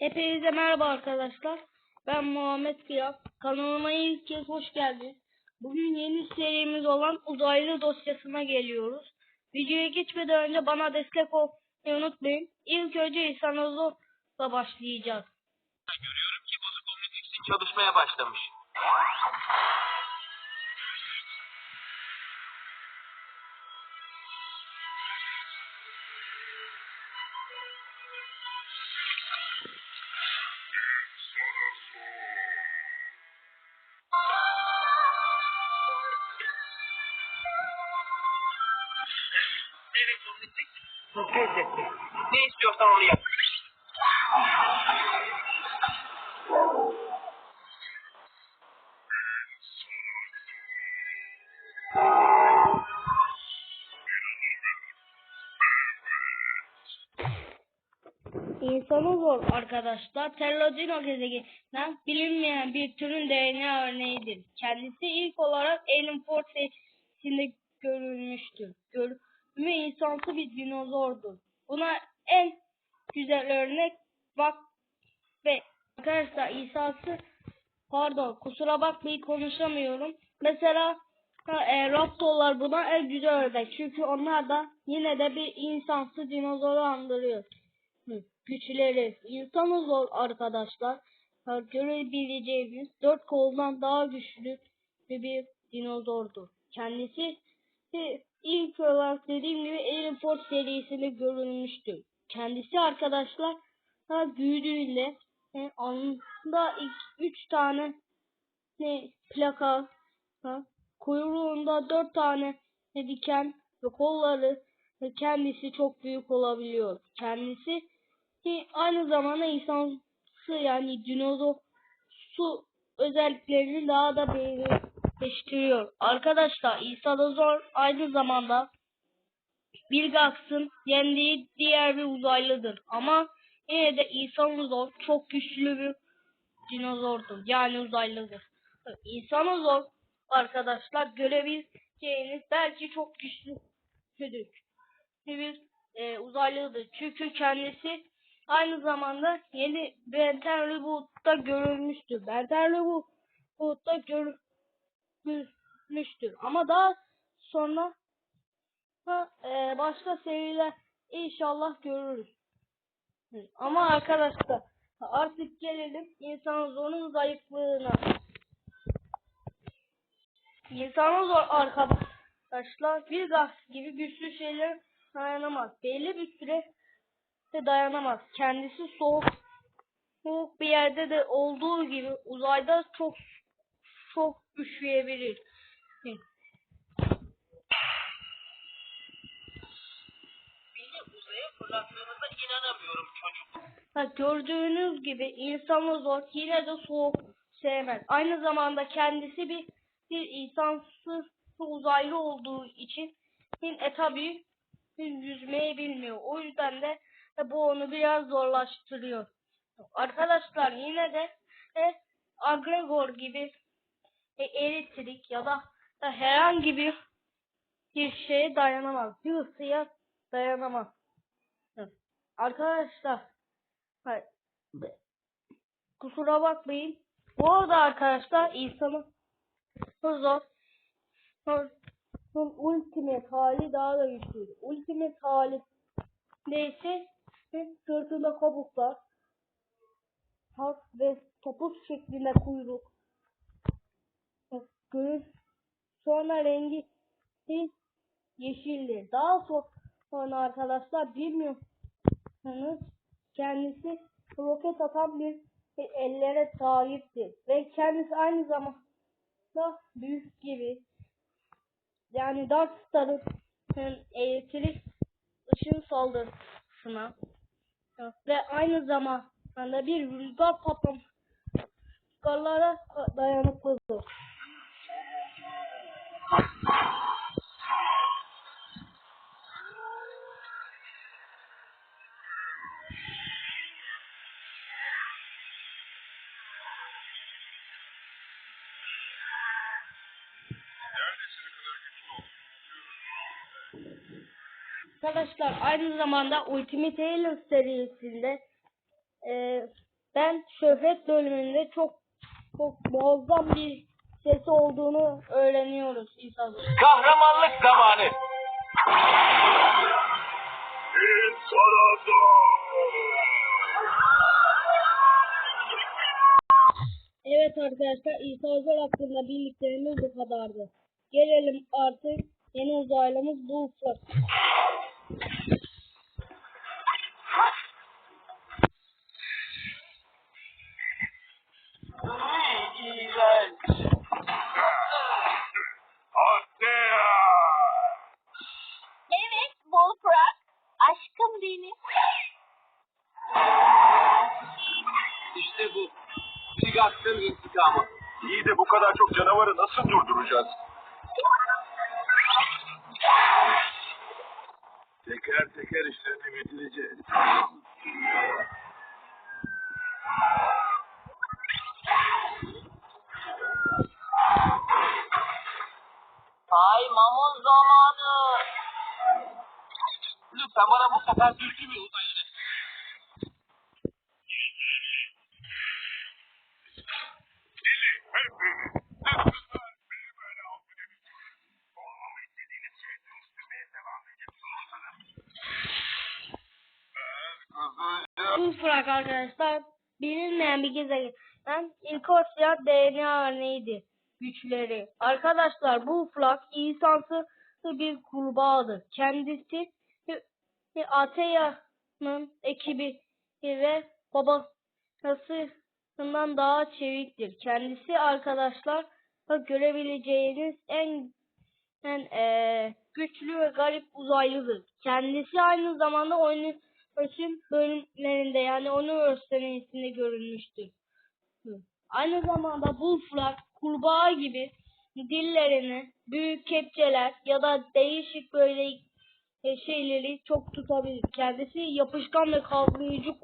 Hepinize merhaba arkadaşlar. Ben Muhammed Kıyak. Kanalıma ilk kez hoş geldiniz. Bugün yeni serimiz olan uzaylı dosyasına geliyoruz. Videoya geçmeden önce bana destek olmayı unutmayın. İlk önce İhsan Ozur'la başlayacağız. Görüyorum ki bozuk Omnitrix'in çalışmaya başlamış. Evet Omnitrix. Pes etti. Ne istiyorsan onu yap. İnsanı zor arkadaşlar. Terlodino gezegeninden bilinmeyen bir türün DNA örneğidir. Kendisi ilk olarak Alien Force'sinde görülmüştür. Görünümü insansı bir dinozordur. Buna en güzel örnek bak ve arkadaşlar İsa'sı pardon kusura bakmayın konuşamıyorum. Mesela ha, e, Raptorlar buna en güzel örnek. Çünkü onlar da yine de bir insansı dinozoru andırıyor. Hı, güçleri. İnsanı zor arkadaşlar. Ha, Görebileceğimiz dört koldan daha güçlü bir dinozordur. Kendisi ilk olarak dediğim gibi Force serisinde görülmüştür. Kendisi arkadaşlar büyüdüğünde e, anında ilk üç tane ne, plaka ha, kuyruğunda dört tane ne, diken ve kolları ve kendisi çok büyük olabiliyor. Kendisi ki aynı zamanda insansı yani dinozor su özelliklerini daha da belirleştiriyor. Arkadaşlar İnsanozor aynı zamanda Bilgax'ın yendiği diğer bir uzaylıdır. Ama yine de İnsanozor çok güçlü bir dinozordur. Yani uzaylıdır. İnsanozor arkadaşlar görebileceğiniz belki çok güçlüdür. Bir e, uzaylıdır. Çünkü kendisi aynı zamanda yeni Benten Reboot'ta görülmüştür. Benten Reboot'ta görülmüştür. Ama daha sonra ha, e, başka seriler inşallah görürüz. Ama arkadaşlar artık gelelim insanın zorun zayıflığına. İnsanın zor arkadaşlar bir gaz gibi güçlü şeyler dayanamaz. Belli bir süre de dayanamaz. Kendisi soğuk soğuk bir yerde de olduğu gibi uzayda çok çok üşüyebilir. Hı. Beni uzaya fırlattığınıza inanamıyorum çocuk. Ha, gördüğünüz gibi insanı zor yine de soğuk sevmez. Aynı zamanda kendisi bir bir insansız uzaylı olduğu için e tabii yüzmeyi bilmiyor. O yüzden de e, bu onu biraz zorlaştırıyor. Arkadaşlar yine de e, Agregor gibi e, elektrik ya da e, herhangi bir bir şeye dayanamaz. Bir ısıya dayanamaz. Arkadaşlar kusura bakmayın. Bu arada arkadaşlar insanın zor son ultimate hali daha da güçlüydü. Ultimate hali neyse sırtında kabuklar has ve topuz şeklinde kuyruk göğüs sonra rengi yeşildi. Daha sonra arkadaşlar bilmiyorsanız kendisi roket atan bir ellere sahipti ve kendisi aynı zamanda büyük gibi yani Dark Star'ın elektrik ışın saldırısına ve aynı zamanda bir rüzgar patlamalara dayanıklıdır. Arkadaşlar aynı zamanda Ultimate Alien serisinde e, ben şöhret bölümünde çok çok muazzam bir sesi olduğunu öğreniyoruz Bey. Kahramanlık zamanı. Evet arkadaşlar İsa Özel hakkında bildiklerimiz bu kadardı. Gelelim artık yeni uzaylımız Bullfrog. Canavarı nasıl durduracağız? Teker teker işlerini bitireceğiz. Saymamın zamanı. Lütfen bana bu sefer düzgün bir uzaylı. Bullfrog arkadaşlar bilinmeyen bir gezegen İnkosya DNA örneğidir. Güçleri. Arkadaşlar Bullfrog insansı bir kurbağadır. Kendisi Ateya'nın ekibi ve babasından daha çeviktir. Kendisi arkadaşlar görebileceğiniz en en eee, güçlü ve garip uzaylıdır. Kendisi aynı zamanda oyunun ölçüm bölümlerinde yani Universe senesinde görülmüştür. Aynı zamanda Bullfrog kurbağa gibi dillerini büyük kepçeler ya da değişik böyle e, şeyleri çok tutabilir. Kendisi yapışkan ve kavrayıcı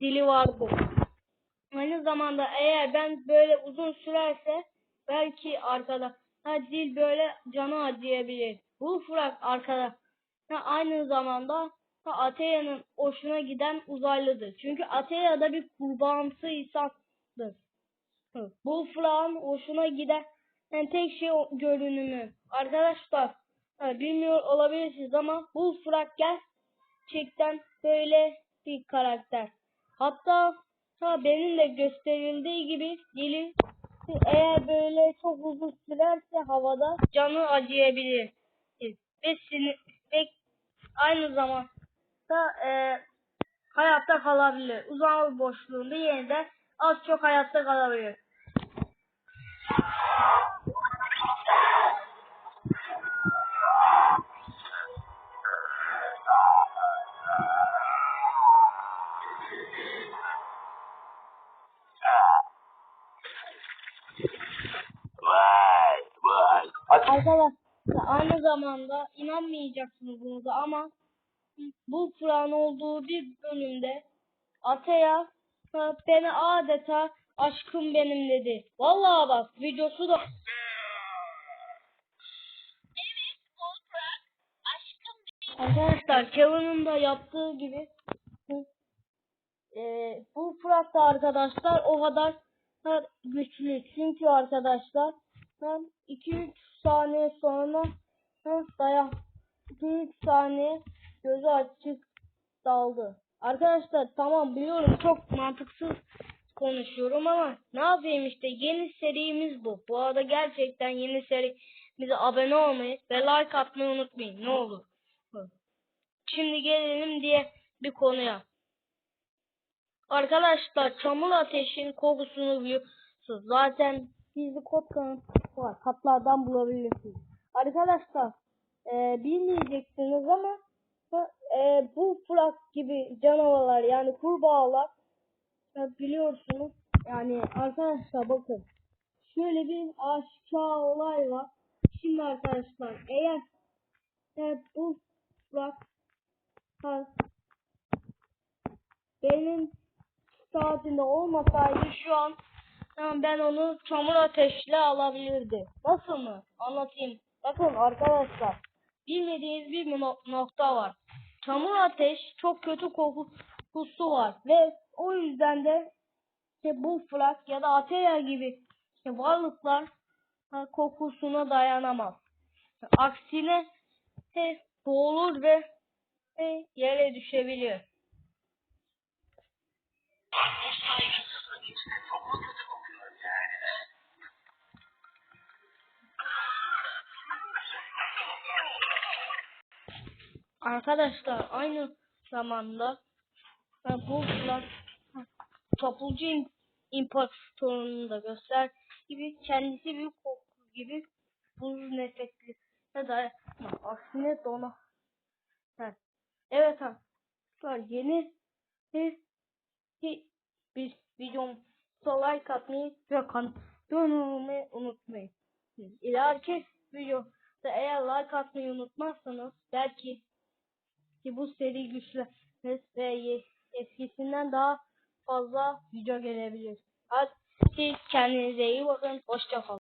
dili vardır. Aynı zamanda eğer ben böyle uzun sürerse belki arkada ha, dil böyle canı acıyabilir. Bu frak arkada ha, aynı zamanda Ateya'nın hoşuna giden uzaylıdır. Çünkü Ateya da bir kurbağamsı insandır. Bu frakın hoşuna giden yani tek şey görünümü. Arkadaşlar bilmiyor olabilirsiniz ama bu frak gerçekten böyle bir karakter. Hatta ha, benim de gösterildiği gibi dili eğer böyle çok uzun sürerse havada canı acıyabilir. Ve, sinir, ve aynı zamanda e, hayatta kalabilir. Uzay boşluğunda yeniden az çok hayatta kalabilir. Arkadaşlar aynı zamanda inanmayacaksınız bunu da ama bu Kur'an olduğu bir bölümde Ateya ha, beni adeta aşkım benim dedi. Vallahi bak videosu da arkadaşlar Kevin'in de yaptığı gibi eee, bu Fırat da arkadaşlar o kadar güçlü. Çünkü arkadaşlar ben 2-3 saniye sonra ha, dayan 2-3 saniye gözü açık daldı. Arkadaşlar tamam biliyorum çok mantıksız konuşuyorum ama ne yapayım işte yeni serimiz bu. Bu arada gerçekten yeni serimize abone olmayı ve like atmayı unutmayın ne olur. Şimdi gelelim diye bir konuya. Arkadaşlar çamur ateşin kokusunu biliyorsunuz. Zaten gizli kod var. Katlardan bulabilirsiniz. Arkadaşlar e, bilmeyeceksiniz ama e, bu frak gibi canavarlar yani kurbağalar e, biliyorsunuz. Yani arkadaşlar bakın. Şöyle bir aşikar olay var. Şimdi arkadaşlar eğer e, bu frak benim saatinde olmasaydı şu an ben onu çamur ateşle alabilirdi. Nasıl mı? Anlatayım. Bakın arkadaşlar bilmediğiniz bir no- nokta var. Çamur ateş çok kötü koku kokusu var ve o yüzden de işte bu flak ya da Atena gibi işte varlıklar ha, kokusuna dayanamaz. Aksine he, boğulur ve he, yere düşebilir. Arkadaşlar aynı zamanda ha, toplucu im- imparatorluğunu da göster gibi kendisi bir koku gibi buz nefesli ya da aksine dona. Ha. Evet arkadaşlar yeni bir, bir, bir videomuza like atmayı ve kanalıma unutmayın. İleriki videoda eğer like atmayı unutmazsanız belki ki bu seri güçlenir ve eskisinden daha fazla video gelebilir. Hadi siz kendinize iyi bakın. Hoşça kalın.